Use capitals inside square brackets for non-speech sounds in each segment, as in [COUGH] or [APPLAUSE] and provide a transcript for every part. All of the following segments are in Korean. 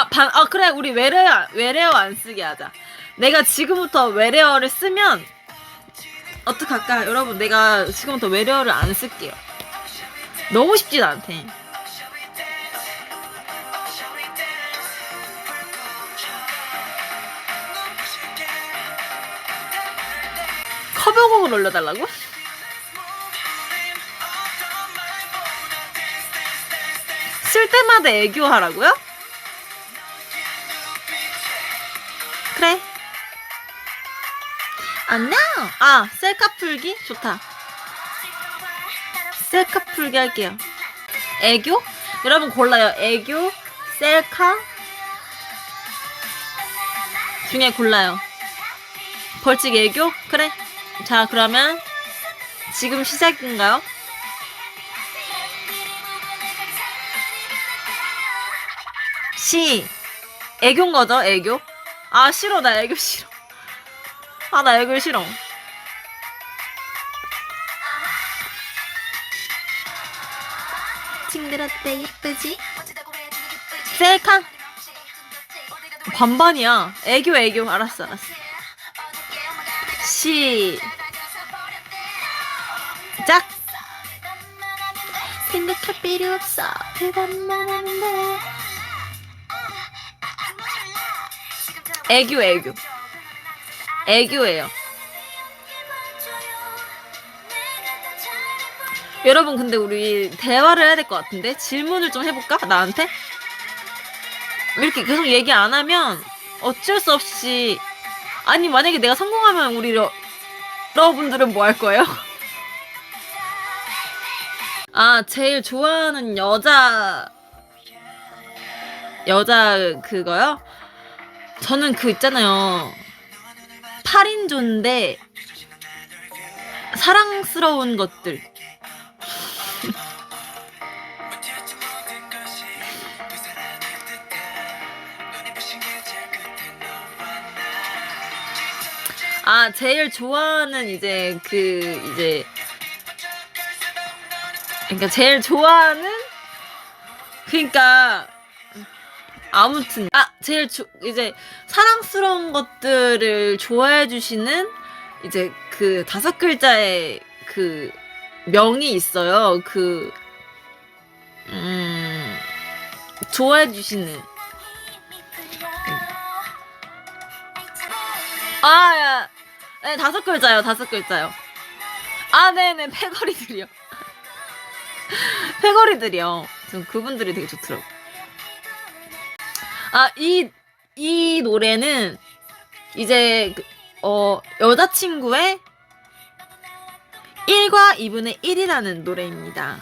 아, 반, 아, 그래. 우리 외래어, 외래어 안 쓰게 하자. 내가 지금부터 외래어를 쓰면, 어떡할까? 여러분, 내가 지금부터 외래어를 안 쓸게요. 너무 쉽지 않대. 커버곡을 올려달라고? 쓸 때마다 애교하라고요? 그래. 안녕. 아 셀카 풀기 좋다. 셀카 풀기 할게요. 애교? 여러분 골라요. 애교, 셀카 중에 골라요. 벌칙 애교? 그래. 자 그러면 지금 시작인가요? 시 애교인 거죠 애교? 아 싫어. 나 애교 싫어. 아 나 애교 싫어. 징그럽대 예쁘지? 셀카? 반반이야. 애교 애교. 알았어 알았어. 시작. 생각할 필요 없어. 대답만 하면 돼 애교 애교. 애교예요. 여러분 근데 우리 대화를 해야 될 것 같은데? 질문을 좀 해볼까? 나한테? 이렇게 계속 얘기 안 하면 어쩔 수 없이 아니 만약에 내가 성공하면 우리 여, 여러분들은 뭐 할 거예요? [LAUGHS] 아 제일 좋아하는 여자 여자 그거요? 저는 그 있잖아요. 8인조인데 사랑스러운 것들. 아 제일 좋아하는 이제 그 이제 그러니까 제일 좋아하는 그러니까 아무튼 아 제일 조, 이제 사랑스러운 것들을 좋아해 주시는 이제 그 다섯 글자의 그 명이 있어요. 그 음, 좋아해 주시는 아, 야. 네, 다섯 글자요, 다섯 글자요. 아, 네네, 패거리들이요. [LAUGHS] 패거리들이요. 전 그분들이 되게 좋더라고. 아, 이, 이 노래는 이제, 그, 어, 여자친구의 1과 2분의 1이라는 노래입니다.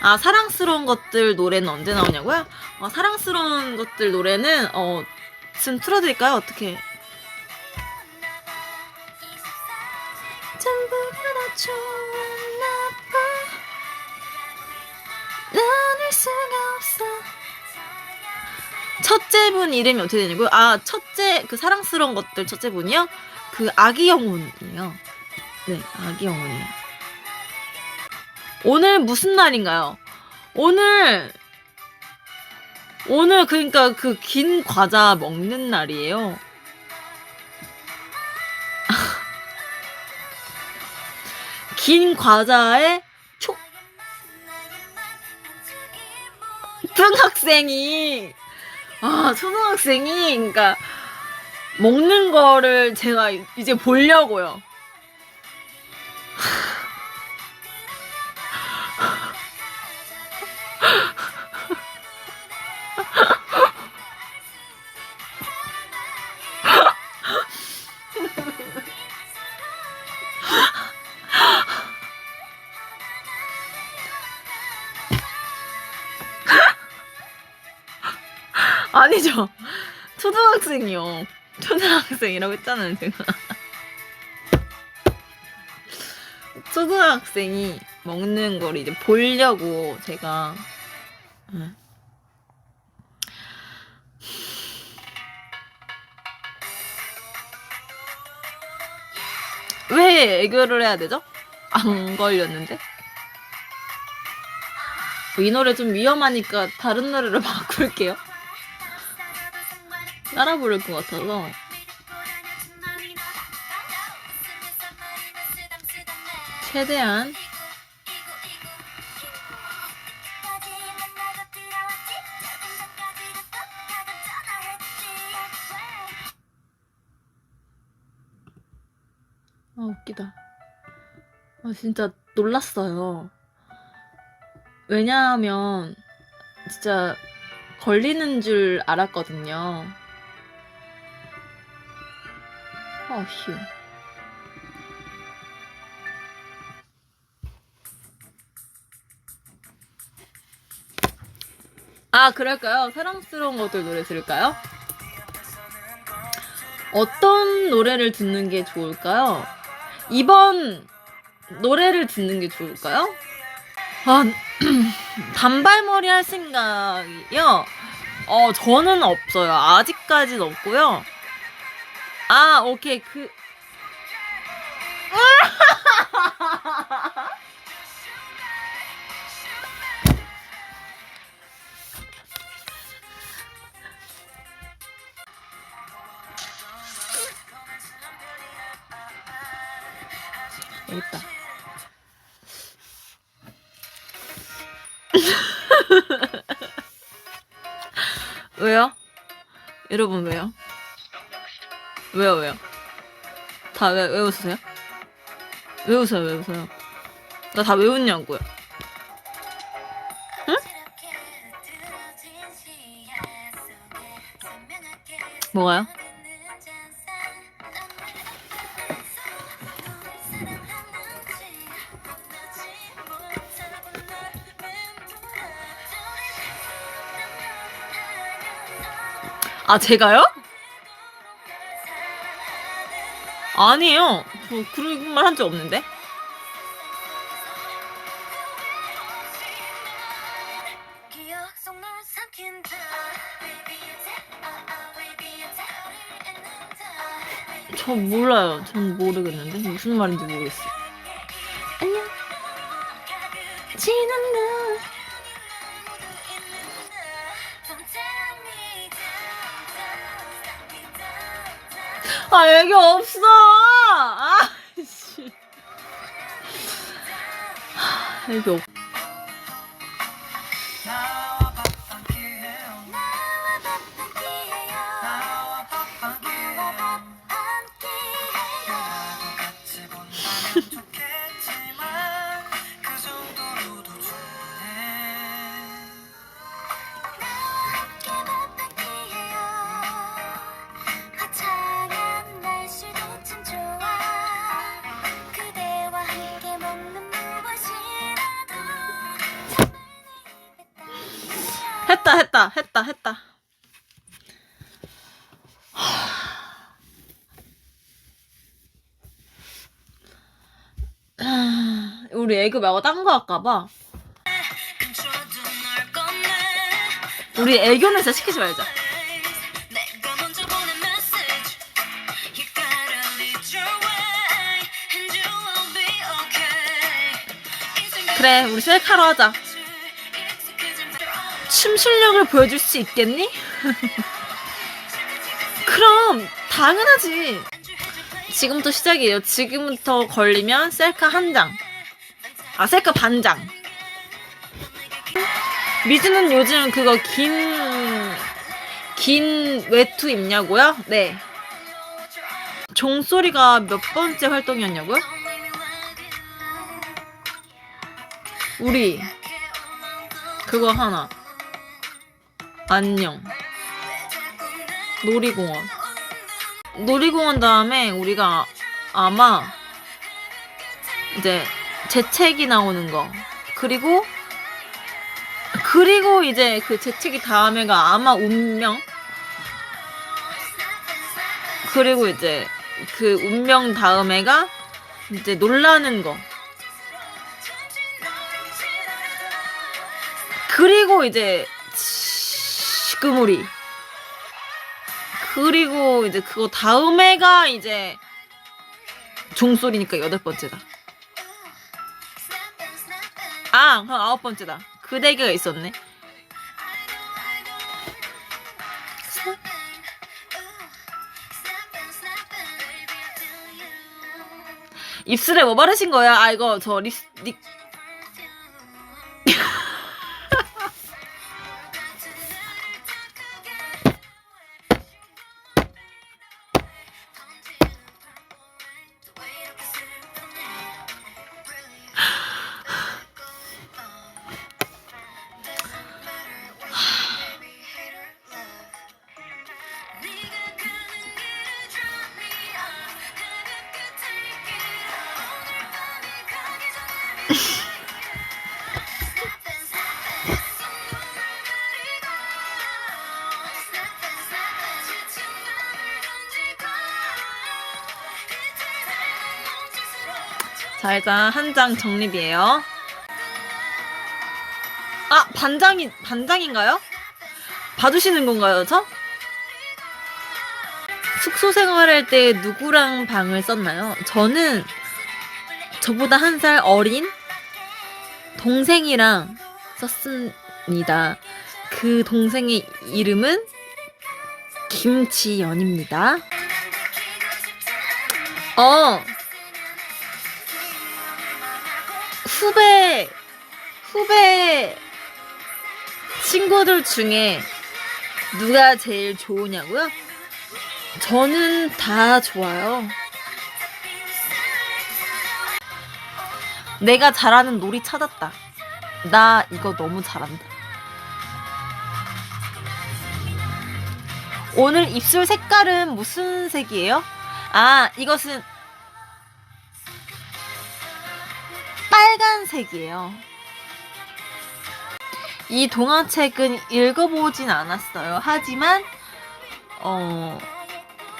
아, 사랑스러운 것들 노래는 언제 나오냐고요? 어, 사랑스러운 것들 노래는, 어, 지금 틀어드릴까요? 어떻게? 나눌 수가 없어 첫째 분 이름이 어떻게 되냐고요? 아 첫째 그 사랑스러운 것들 첫째 분이요? 그 아기 영혼이에요 네 아기 영혼이에요 오늘 무슨 날인가요? 오늘 오늘 그러니까 그 긴 과자 먹는 날이에요 [LAUGHS] 긴 과자에 초 초등학생이 아 초등학생이 그러니까 먹는 거를 제가 이제 보려고요. 아니죠. [LAUGHS] 초등학생이요. 초등학생이라고 했잖아요, 제가. [LAUGHS] 초등학생이 먹는 걸 이제 보려고 제가. 응. 왜 애교를 해야 되죠? 안 걸렸는데? 이 노래 좀 위험하니까 다른 노래로 [LAUGHS] 바꿀게요. 따라 부를 것 같아서. 최대한 아 웃기다. 아 진짜 놀랐어요. 왜냐하면 진짜 걸리는 줄 알았거든요. 아 휴. 아 그럴까요? 사랑스러운 것들 노래 들을까요? 어떤 노래를 듣는 게 좋을까요? 이번 노래를 듣는 게 좋을까요? 아, [CLEARS THROAT] 단발머리 할 생각이요? 어, 저는 없어요. 아직까지는 없고요. 아, 오케이. 그, 여기 있다. [LAUGHS] 왜요? 여러분 왜요? 왜요 왜요? 다 왜 왜 웃으세요? 왜 웃어요 왜 웃어요? 나 다 왜 웃냐고요? 응? 뭐가요? 아 제가요? 아니에요. 저 그런 말 한 적 없는데. attack, uh, uh. 저 몰라요. 전 모르겠는데 무슨 말인지 모르겠어. 안녕. 지난 날. Don't tell me down, down, down, down, down. 아 여기 없어. 여 했다 했다 했다 했다. 하, 우리 애교 말고 딴 거 할까봐. 우리 애교는 진짜 시키지 말자. 그래, 우리 셀카로 하자. 춤 실력을 보여줄 수 있겠니? [LAUGHS] 그럼 당연하지. 지금부터 시작이에요. 지금부터 걸리면 셀카 한 장. 아, 셀카 반 장. 미주는 요즘 그거 긴, 긴 외투 입냐고요? 네. 종소리가 몇 번째 활동이었냐고요? 우리, 그거 하나. 안녕. 놀이공원. 놀이공원 다음에 우리가 아마 이제 재채기 나오는 거. 그리고 그리고 이제 그 재채기 다음에가 아마 운명. 그리고 이제 그 운명 다음에가 이제 놀라는 거. 그리고 이제 지그무리. 그리고 이제 그거 다음 해가 이제 종소리니까 여덟 번째다. 아, 그럼 아홉 번째다. 그 대개가 있었네. 입술에 뭐 바르신 거야? 아 이거 저 립, 립 자 일단 한장 정립이에요. 아 반장이 반장인가요? 봐주시는 건가요, 저? 숙소 생활할 때 누구랑 방을 썼나요? 저는 저보다 한 살 어린 동생이랑 썼습니다. 그 동생의 이름은 김지연입니다. 어, 후배, 후배 친구들 중에 누가 제일 좋으냐고요? 저는 다 좋아요. 내가 잘하는 놀이 찾았다. 나 이거 너무 잘한다. 오늘 입술 색깔은 무슨 색이에요? 아, 이것은 빨간색이에요. 이 동화책은 읽어보진 않았어요. 하지만, 어,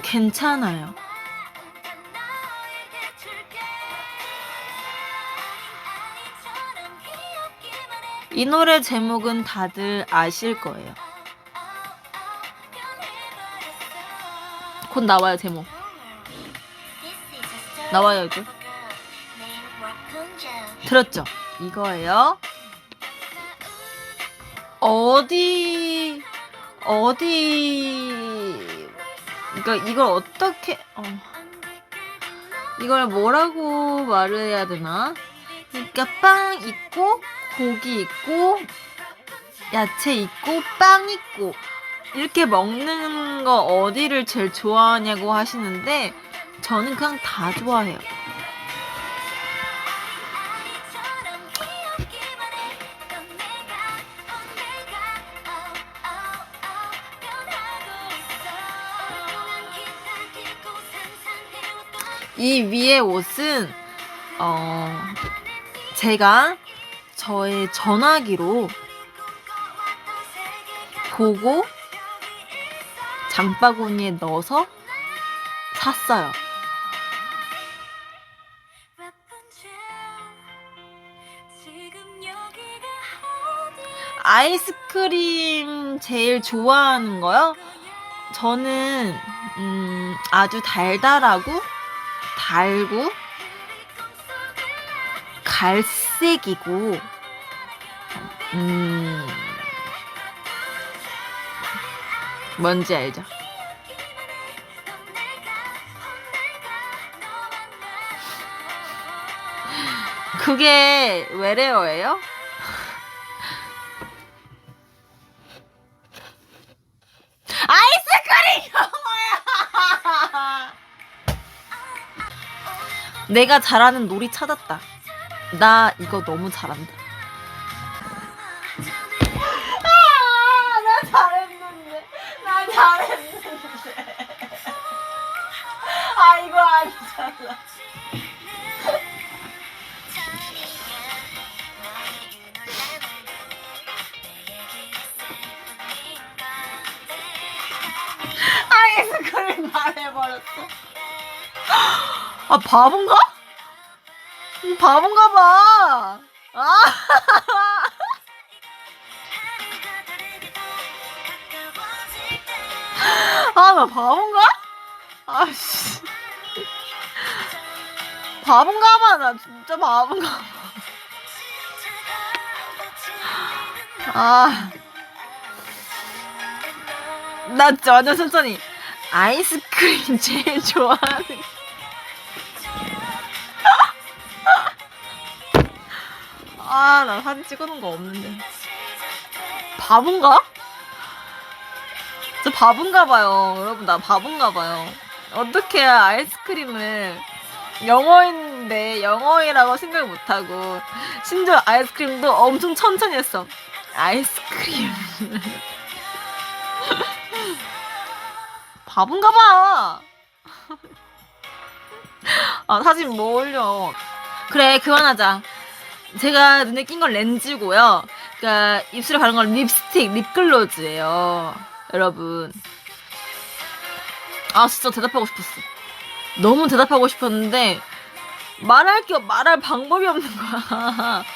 괜찮아요. 이 노래 제목은 다들 아실 거예요. 곧 나와요, 제목. 나와요, 이제. 들었죠? 이거예요. 어디, 어디, 그러니까 이걸 어떻게, 어, 이걸 뭐라고 말을 해야 되나? 그러니까 빵 있고, 고기 있고, 야채 있고, 빵 있고, 이렇게 먹는 거 어디를 제일 좋아하냐고 하시는데, 저는 그냥 다 좋아해요. 이 위에 옷은 어 제가 저의 전화기로 보고 장바구니에 넣어서 샀어요. 아이스크림 제일 좋아하는 거요? 저는 음, 아주 달달하고 달고 갈색이고 음 뭔지 알죠? 그게 외래어예요? [LAUGHS] 아이스크림 [LAUGHS] 영어 내가 잘하는 놀이 찾았다. 나 이거 너무 잘한다. 아, 나 잘했는데. 나 잘했는데. 아, 이거 아니잖아. 아이스크림 말해버렸어. 아, 바본가? 음, 바본가 봐. 아. 아, 나 바본가? 아 씨. 바본가 봐, 나 진짜 바본가 봐. 아. 나 완전 천천히. 아이스크림 제일 좋아하는. 아, 나 사진 찍어놓은 거 없는데. 바본가? 저 바본가 봐요. 여러분, 나 바본가 봐요. 어떻게 아이스크림을 영어인데 영어이라고 생각을 못하고 심지어 아이스크림도 엄청 천천히 했어. 아이스크림. [LAUGHS] 바본가 봐. [LAUGHS] 아, 사진 뭐 올려. 그래, 그만하자. 제가 눈에 낀 건 렌즈고요. 그러니까 입술에 바른 건 립스틱, 립글로즈예요. 여러분. 아, 진짜 대답하고 싶었어. 너무 대답하고 싶었는데 말할 게 말할 방법이 없는 거야. [LAUGHS]